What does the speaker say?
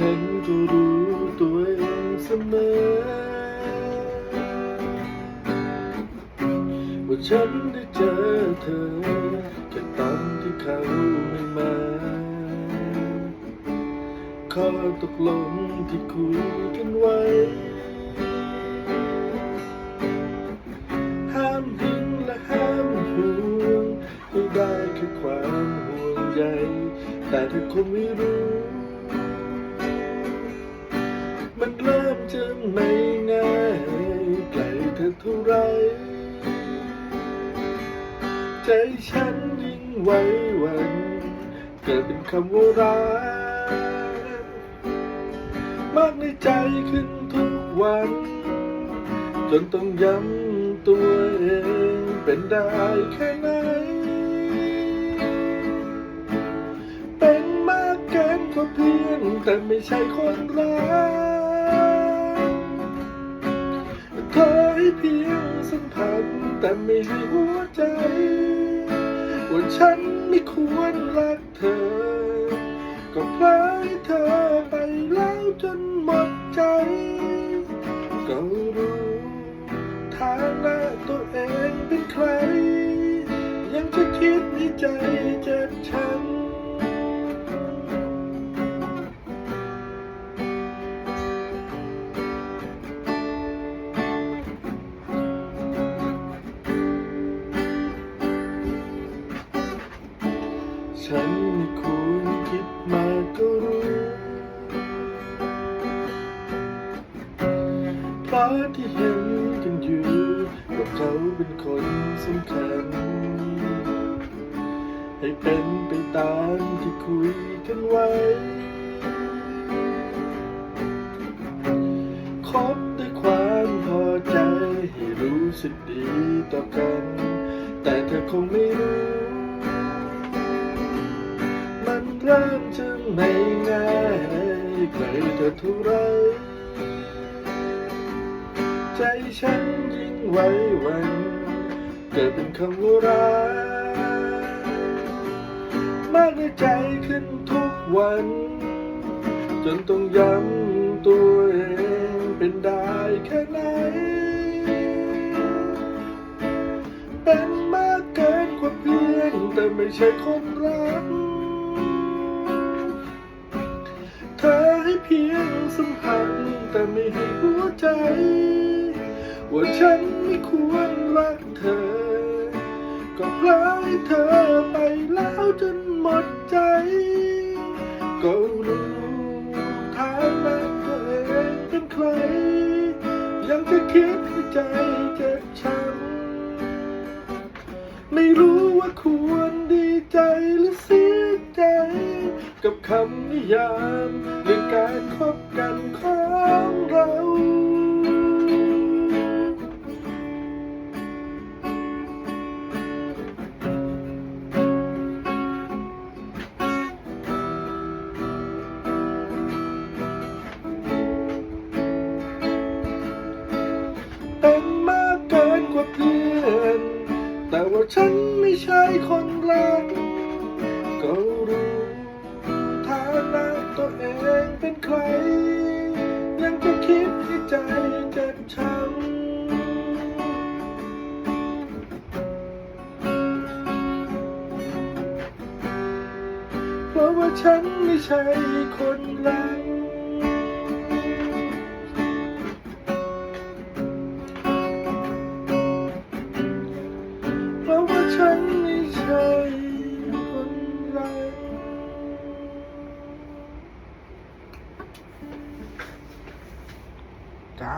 ฉันก็รู้ตัวเองเสมอ ว่าฉันได้เจอเธอแค่ตอนที่เขาไม่มาข้อตกลงที่คุยกันไว้ ห้ามหึงและห้ามห่วงให้ได้แค่ความห่วงใยแต่เธอคงไม่รู้ มันเริ่มจะไม่ง่ายไกลเธอเท่าไร ใจฉันยิ่งไหว้หวันเกิดเป็นคำว่ารักมากในใจขึ้นทุกวัน จนต้องย้ำตัวเองเป็นได้แค่ไหน เป็นมากเกินกว่าเพื่อนแต่ไม่ใช่คนรัก เพียงสัมผัสแต่ไม่ให้หัวใจว่าฉันไม่ควรรักเธอ ก็ปล่อยเธอไปแล้วจนหมดใจ ก็รู้ฐานะตัวเองเป็นใคร ยังจะคิดในใจเจ็บช้ำ ฉันไม่ควรคิดมากก็รู้ เพราะที่เห็นกันอยู่ว่าเขาเป็นคนสำคัญ ให้เป็นไปตามที่คุยกันไว้ คบด้วยความพอใจให้รู้สึกดีต่อกัน แต่เธอคงไม่รู้ ริ่มจะไม่ง่ายไกลเธอเท่าไรใจฉันยิ่งไหว้หวันเกิดเป็นคำว่ารักมากในใจขึ้นทุกวัน จนต้องย้ำตัวเองเป็นได้แค่ไหนเป็นมากเกินกว่าเพื่อนแต่ไม่ใช่คนรัก พียงสัมพันธ์แต่ไม่ให้หัวใจ ว่าฉันไม่ควรรักเธอ ก็ปล่อยเธอไปแล้วจนหมดใจ ก็รู้ทางนั้นตัวเองเป็นใคร ยังจะคิดให้ใจเจ็บช้ำไม่รู้ว่าคว คำนิยามเรื่องการคบกันของเรา เป็นมากเกินกว่าเพื่อน แต่ว่าฉันไม่ใช่คนรักก็ เป็นใครยังจะคิดที่ใจเจ็บช้ำเพราะว่าฉันไม่ใช่คนรัก